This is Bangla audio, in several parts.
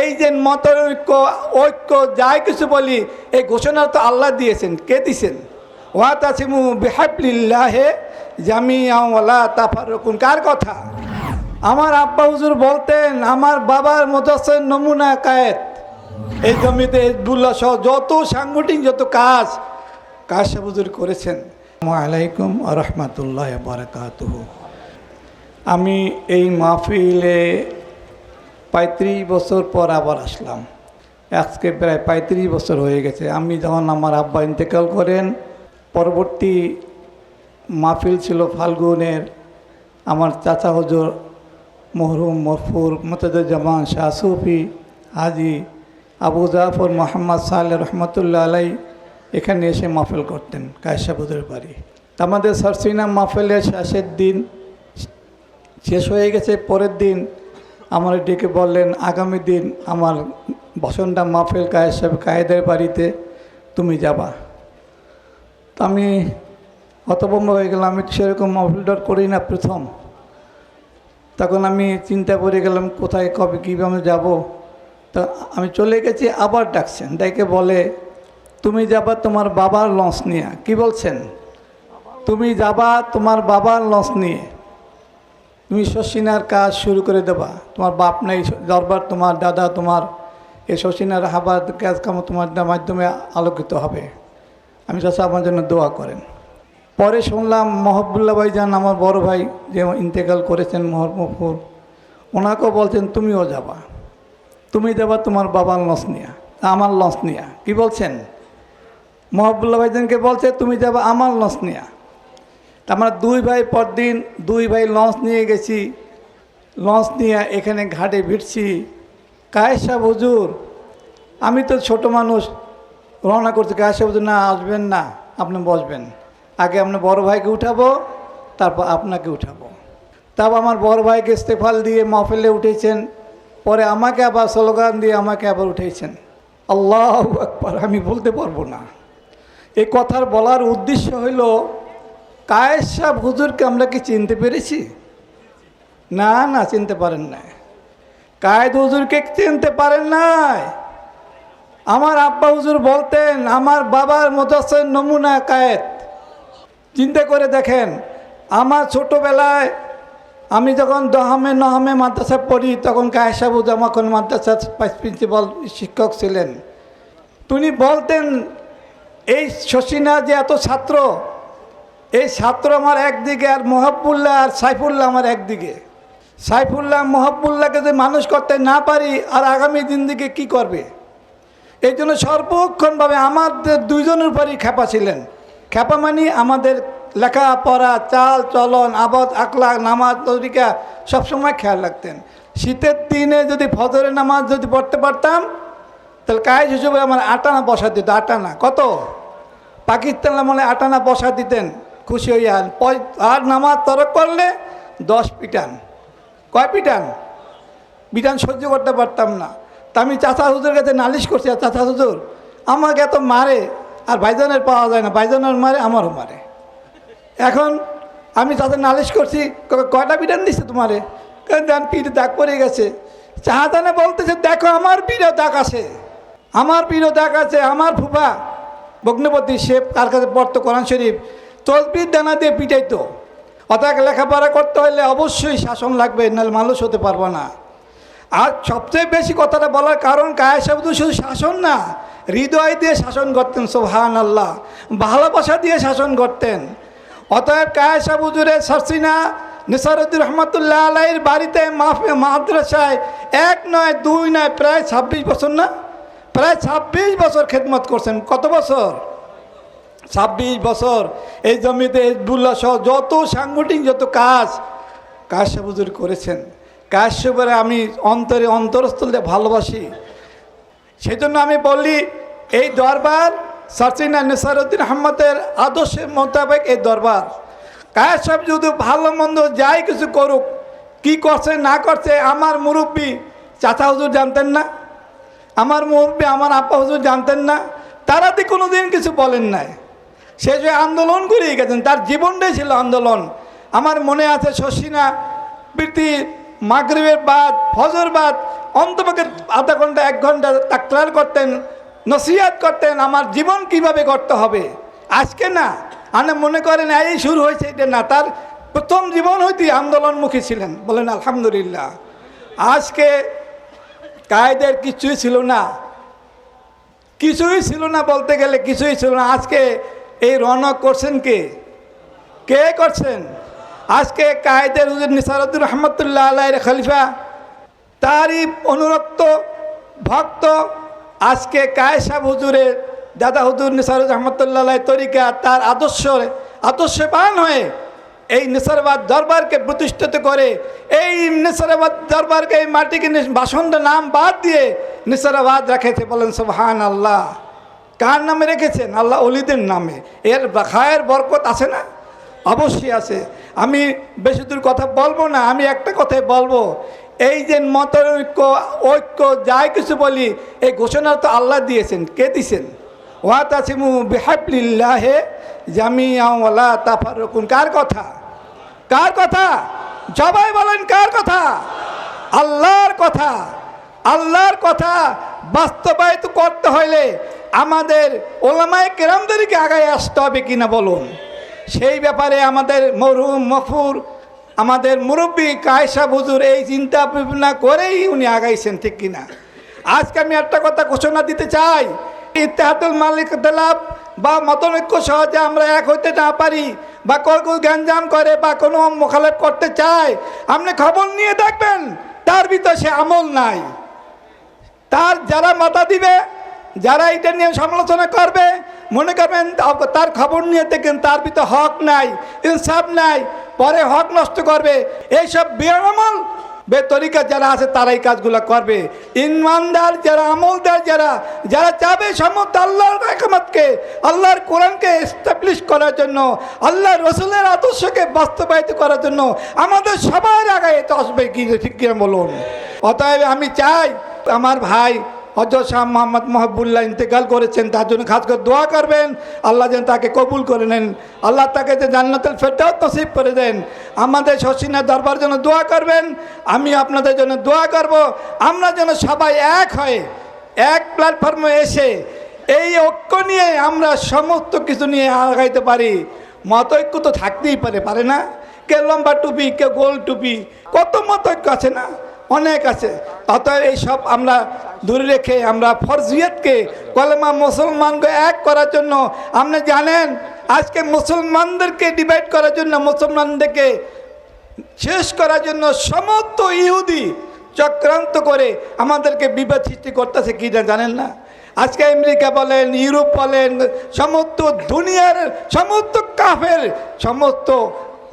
এই যে মতের ঐক্য ঐক্য, যাই কিছু বলি, এই ঘোষণা তো আল্লাহ দিয়েছেন। কে দিছেন দিয়েছেন? ওয়াতাসিমু বিহাবলিল্লাহে জামিয়াওয়ালা তাফারুকুন কার কথা? আমার আব্বা হুজুর বলতেন, আমার বাবার মজাসের নমুনা কায়েত এই জমিতে হিজবুল্লাহ সহ যত সাংগঠনিক যত কাজ কাজ হুজুর করেছেন। আলাইকুম রহমতুল্লাহ বারকাতুহ। আমি এই মাহফিলে পঁয়ত্রিশ বছর পর আবার আসলাম। আজকে প্রায় পঁয়ত্রিশ বছর হয়ে গেছে। আমি যখন আমার আব্বা ইন্তেকাল করেন, পরবর্তী মাহফিল ছিল ফাল্গুনের। আমার চাচা হজুর মহরুম মরফুর মতদুজ্জামান শাহ সুফি, হাজি আবু জাফর মোহাম্মদ সাল্লাহ রহমতুল্লাহ আলাই এখানে এসে মাহফিল করতেন কায়সাবুদের বাড়ি। আমাদের সরসিনা মাহফিলের শেষের দিন শেষ হয়ে গেছে, পরের দিন আমার ডেকে বললেন, আগামী দিন আমার বসন্তা মাহফিল কায়েদ সাহেব কায়েদের বাড়িতে তুমি যাবা। তো আমি হতভম্ব হয়ে গেলাম, আমি সেরকম মাহফিলটার করি না প্রথম। তখন আমি চিন্তা করে গেলাম, কোথায়, কবে, কীভাবে যাব? তা আমি চলে গেছি, আবার ডাকছেন। ডেকে বলে, তুমি যাবা তোমার বাবার লঞ্চ নিয়ে। কি বলছেন? তুমি যাবা তোমার বাবার লঞ্চ নিয়ে। তুমি শশিনার কাজ শুরু করে দেবা। তোমার বাপ নাই, দরবার তোমার, দাদা তোমার, এই শশিনার হাবার কাজ কাম তোমার মাধ্যমে আলোকিত হবে। আমি চাষা আমার জন্য দোয়া করেন। পরে শুনলাম মহবুল্লাহ ভাই যান আমার বড় ভাই যে ইন্তেকাল করেছেন মহরমপুর ওনাকেও বলছেন, তুমিও যাবা। তুমি যাবা তোমার বাবার লঞ্চ নিয়া, আমার লঞ্চ নিয়া। কি বলছেন? মহবুল্লাহ ভাইজানকে বলছে, তুমি যাবা আমার লঞ্চ নিয়া। আমরা দুই ভাই পরদিন দুই ভাই লঞ্চ নিয়ে গেছি। লঞ্চ নিয়ে এখানে ঘাটে ভিড়ছি। কায়েসা হুজুর, আমি তো ছোট মানুষ, রওনা করছি। কায়েসা হুজুর, না, আসবেন না, আপনি বসবেন। আগে আপনার বড় ভাইকে উঠাবো, তারপর আপনাকে উঠাবো। তারপর আমার বড় ভাইকে ইস্তেফাল দিয়ে মহফিলে উঠেছেন, পরে আমাকে আবার স্লোগান দিয়ে আমাকে আবার উঠেছেন আল্লাহ একবার আমি বলতে পারব না। এই কথার বলার উদ্দেশ্য হইল কায়েস সাহ হুজুরকে আমরা কি চিনতে পেরেছি? না না, চিনতে পারেন নাই কায়েদ হুজুরকে চিনতে পারেন নাই। আমার আব্বা হুজুর বলতেন, আমার বাবার মতাসের নমুনা কায়েদ। চিন্তা করে দেখেন, আমার ছোটোবেলায় আমি যখন দহামে নহমে মাদ্রাসা পড়ি, তখন কায়েসা বুঝ আমাখন মাদ্রাসার প্রিন্সিপাল শিক্ষক ছিলেন। তিনি বলতেন, এই শশীনা যে এত ছাত্র? এই ছাত্র আমার একদিকে আর মোহাব্বুল্লাহ আর সাইফুল্লাহ আমার একদিকে। সাইফুল্লাহ, মোহাব্বুল্লাহকে যদি মানুষ করতে না পারি আর আগামী দিন দিকে কী করবে? এই জন্য সর্বক্ষণভাবে আমাদের দুইজনের উপরই খেপা ছিলেন। খেপা মানি আমাদের লেখাপড়া, চাল, চলন, আবদ আকলা নামাজ, তরিকা সবসময় খেয়াল রাখতেন। শীতের দিনে যদি ফজরের নামাজ যদি পড়তে পারতাম, তাহলে কাজ হিসেবে আমার আটানা বসা দিত। আটানা, কত? পাকিস্তান আমলে আটানা বসা দিতেন। খুশি হইয়া আর নামাজ তরক করলে দশ পিটান। কয় পিটান? পিটান সহ্য করতে পারতাম না। তা আমি চাচা হুজুর কাছে নালিশ করছি, আর চাচা হুজুর, আমাকে এত মারে, আর ভাইজানের পাওয়া যায় না, ভাইজানের মারে, আমারও মারে। এখন আমি তাদের নালিশ করছি কয়টা পিটান দিচ্ছে তোমারে? যান পিঠে দাগ পড়ে গেছে। চাহাদানে বলতেছে, দেখো, আমার পিঠে দাগ আছে। আমার পিঠে দাগ আছে, আমার ফুফা বগ্নপতি সে তার কাছে পড়তো কোরআন শরীফ। তসবির দানা দিয়ে পিটাইতো। অতএব লেখাপড়া করতে হলে অবশ্যই শাসন লাগবে, নাহলে মানুষ হতে পারব না। আর সবচেয়ে বেশি কথাটা বলার কারণ কায়েসাবুদু শুধু শাসন না, হৃদয় দিয়ে শাসন করতেন সোহান আল্লাহ ভালোবাসা দিয়ে শাসন করতেন। অতএব কায়েসাবুজুরের সরসিনা নিসারুদ্দিন রহমতুল্লাহ আলাইয়ের বাড়িতে মাফে মাদ্রাসায় এক নয়, দুই নয়, প্রায় ছাব্বিশ বছর না? প্রায় ছাব্বিশ বছর খেদমত করছেন। কত বছর? ছাব্বিশ বছর এই জমিতে হিজবুল্লাহ সহ যত সাংগঠনিক যত কাজ কাশ্যপুজুর করেছেন। কাশ্যপরে আমি অন্তরে অন্তরস্থলে ভালোবাসি। সেই জন্য আমি বলি, এই দরবার সচিনা নেসারুদ্দিন আহমদের আদর্শের মোতাবেক এই দরবার। কায়াসব যদি ভালো মন্দ যাই কিছু করুক, কি করছে, না করছে, আমার মুরব্বী, চাচা হুজুর জানতেন না। আমার মুরব্বী, আমার আপা হুজুর জানতেন না। তারা তো কোনো দিন কিছু বলেন নাই। সে যে আন্দোলন করিয়ে গেছেন, তার জীবনটাই ছিল আন্দোলন। আমার মনে আছে শশীনা, প্রীতি, মাগরিবের বাদ, ফজর বাদ, অন্তপক্ষে আধা ঘণ্টা, এক ঘণ্টা তাকরার করতেন, নসিহাত করতেন, আমার জীবন কীভাবে করতে হবে? আজকে না, আনে মনে করেন এই শুরু হয়েছে, এটা না, তার প্রথম জীবন হইতেই আন্দোলনমুখী ছিলেন। বলেন, আলহামদুলিল্লাহ। আজকে কায়দের কিছুই ছিল না। কিছুই ছিল না বলতে গেলে, কিছুই ছিল না। আজকে এই রনক করছেন কে? কে করছেন? আজকে কায়দের হুজুর নিসারুদ্দিন রহমতুল্লাহ আল্লাহের খলিফা, তারই অনুরক্ত ভক্ত আজকে কায়সা হুজুরের দাদা হুজুর নিসারুদ রহমতুল্লাহ তরিকা, তার আদর্শ আদর্শে পান হয়ে এই নিসারাবাদ দরবারকে প্রতিষ্ঠিত করে, এই নিসারাবাদ দরবারকে এই মাটিকে বাসন্দ নাম বাদ দিয়ে নিসারাবাদ রেখেছে বলেন সুবহান আল্লাহ কার নামে রেখেছেন? আল্লাহ অলিদের নামে। এর খায়ের বরকত আছে না? অবশ্যই আছে। আমি বেশি দূর কথা বলব না, আমি একটা কথাই বলব। এই যে মতের ঐক্য ঐক্য যাই কিছু বলি, এই ঘোষণা তো আল্লাহ দিয়েছেন। কে দিয়েছেন? ওয়াত আসিমু বেহাবলিল্লাহে জামিয়াওয়ালা তাফার রকুন কার কথা? কার কথা? সবাই বলেন কার কথা? আল্লাহর কথা। আল্লাহর কথা বাস্তবায়িত করতে হইলে আমাদের ওলামায় কেরামদেরকে আগায় আসতে হবে কিনা বলুন। সেই ব্যাপারে আমাদের মরহুম মফুর আমাদের মুরব্বী কায়সা বুজুর এই চিন্তা ভাবনা করেই উনি আগাইছেন, ঠিক কিনা? আজকে আমি একটা কথা ঘোষণা দিতে চাই। ইতিহাদুল মালিক দেলাভ বা মতনৈক্য সহজে আমরা এক হইতে না পারি বা কলকু গ্যাঞ্জাম করে বা কোনো মোখালেফ করতে চায়, আপনি খবর নিয়ে দেখবেন, তার ভিতরে সে আমল নাই। তার যারা মাথা দিবে, যারা এটা নিয়ে সমালোচনা করবে, মনে করবেন তার খবর নিয়ে দেখেন তার ভিতরে হক নাই, ইনসাফ নাই, পরে হক নষ্ট করবে। এইসব বেআমল বেতরিকা যারা আছে, তারাই কাজগুলো করবে। ইমানদার যারা, আমলদার যারা যারা চাবে সমস্ত আল্লাহর একমতকে আল্লাহর কোরআনকে এস্টাবলিশ করার জন্য, আল্লাহর রসুলের আদর্শকে বাস্তবায়িত করার জন্য আমাদের সবার আগে এটা আসবে কি ঠিক কিনা বলুন। অতএব আমি চাই আমার ভাই হজরত শাহ মোহাম্মদ মহবুল্লাহ ইন্তেকাল করেছেন, তার জন্য খাস করে দোয়া করবেন। আল্লাহ যেন তাকে কবুল করে নেন। আল্লাহ তাকে যে জান্নাতুল ফেরদাউস নসিব করে দেন। আমাদের শশীনা দরবার জন্য দোয়া করবেন, আমি আপনাদের জন্য দোয়া করব। আমরা যেন সবাই এক হয়ে, এক প্ল্যাটফর্মে এসে এই ঐক্য নিয়ে আমরা সমস্ত কিছু নিয়ে আগাইতে পারি। মতৈক্য তো থাকতেই পারে পারে না? কে লম্বা টুপি, কে গোল টুপি, কত মতৈক্য আছে না? অনেক আছে। অতএব এইসব আমরা দূরে রেখে আমরা ফরজিয়তকে কলেমা মুসলমানকে এক করার জন্য, আপনি জানেন, আজকে মুসলমানদেরকে ডিভাইড করার জন্য, মুসলমানদেরকে শেষ করার জন্য সমস্ত ইহুদি চক্রান্ত করে আমাদেরকে বিবাদ সৃষ্টি করতেছে কি না জানেন না? আজকে আমেরিকা বলেন, ইউরোপ বলেন, সমস্ত দুনিয়ার, সমস্ত কাফের, সমস্ত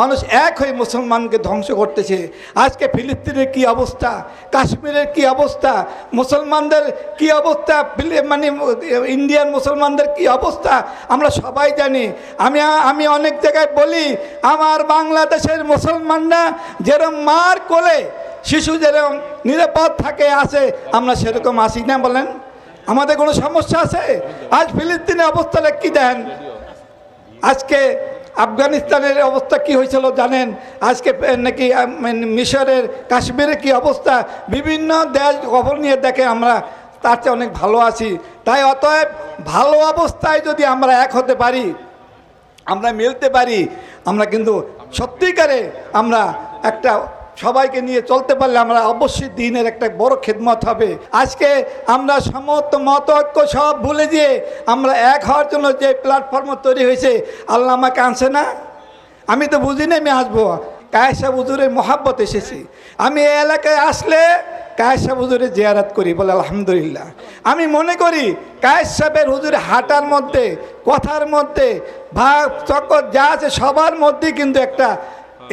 মানুষ এক হয়ে মুসলমানকে ধ্বংস করতেছে। আজকে ফিলিস্তিনের কি অবস্থা? কাশ্মীরের কি অবস্থা? মুসলমানদের কি অবস্থা? মানে ইন্ডিয়ান মুসলমানদের কি অবস্থা? আমরা সবাই জানি। আমি আমি অনেক জায়গায় বলি, আমার বাংলাদেশের মুসলমানরা যেরকম মার কোলে শিশু যেরকম নিরাপদ থাকে আসে আমরা সেরকম আসি না, বলেন। আমাদের কোনো সমস্যা আছে? আজ ফিলিস্তিনের অবস্থাটা কি দেন আজকে আফগানিস্তানের অবস্থা কি হয়েছিল জানেন? আজকে নাকি মিশরের কাশ্মীরে কি অবস্থা? বিভিন্ন দেশ খবর নিয়ে দেখে আমরা তার চেয়ে অনেক ভালো আছি। তাই অতএব ভালো অবস্থায় যদি আমরা এক হতে পারি, আমরা মিলতে পারি, আমরা কিন্তু সত্যিকারে আমরা একটা সবাইকে নিয়ে চলতে পারলে আমরা অবশ্যই দিনের একটা বড় খেদমত হবে। আজকে আমরা সমস্ত মত ঐক্য সব ভুলে দিয়ে আমরা এক হওয়ার জন্য যে প্ল্যাটফর্ম তৈরি হয়েছে, আল্লাহ আমাকে আনছে না? আমি তো বুঝি না আমি আসব। কায়েসা হুজুরের মহাব্বত এসেছি। আমি এই এলাকায় আসলে কায়েসা হুজুরের জিয়ারাত করি বলে আলহামদুলিল্লাহ। আমি মনে করি কায়েস সাহেবের হুজুরে হাঁটার মধ্যে, কথার মধ্যে ভাব চক্কর যা আছে সবার মধ্যেই কিন্তু একটা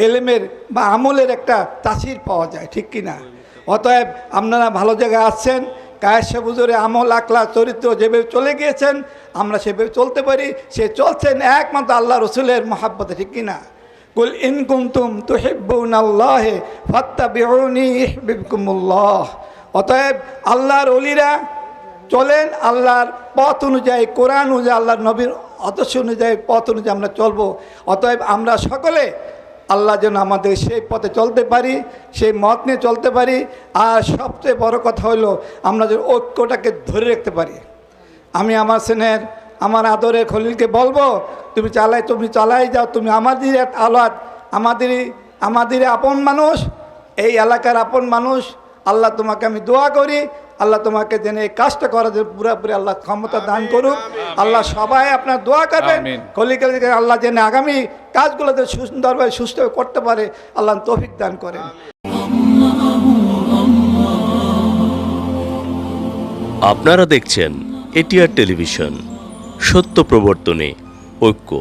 এলেমের বা আমলের একটা তাসির পাওয়া যায়, ঠিক কি না? অতএব আপনারা ভালো জায়গায় আসছেন কায়েসা হুজুরে আমল আকলা চরিত্র যেভাবে চলে গিয়েছেন, আমরা সেভাবে চলতে পারি, সে চলছেন একমাত্র আল্লাহ রসুলের মহাব্বতে, ঠিক কি না? কুল ইন কুনতুম তুহিব্বুন আল্লাহ ফাত্তাবিউনি ইহবিবকুমুল্লাহ অতএব আল্লাহর অলিরা চলেন, আল্লাহর পথ অনুযায়ী, কোরআন অনুযায়ী, আল্লাহর নবীর আদর্শ অনুযায়ী পথ অনুযায়ী আমরা চলবো। অতএব আমরা সকলে আল্লাহ যেন আমাদের সেই পথে চলতে পারি সেই মত নিয়ে চলতে পারি। আর সবচেয়ে বড় কথা হলো আমরা যেন ঐক্যটাকে ধরে রাখতে পারি। আমি আমার সেনের আমার আদরের খলিলকে বলব তুমি চালাই তুমি চালাই যাও তুমি আমাদের এক আলাদ আমাদেরই আমাদের আপন মানুষ। এই এলাকার আপন মানুষ আল্লাহ তোমাকে আমি দোয়া করি। আল্লাহ তোমাকে যেন এই কাজটা করার জন্য পুরোপুরি আল্লাহ ক্ষমতা দান করুক। আল্লাহ সবাই আপনার দোয়া করবেন। খলিলকে আল্লাহ যেন আগামী কাজগুলোতে সুন্দরভাবে সুস্থ করতে পারে, আল্লাহ তৌফিক দান করেন। আপনারা দেখছেন এটিআর টেলিভিশন, সত্য প্রবর্তনে ঐক্য।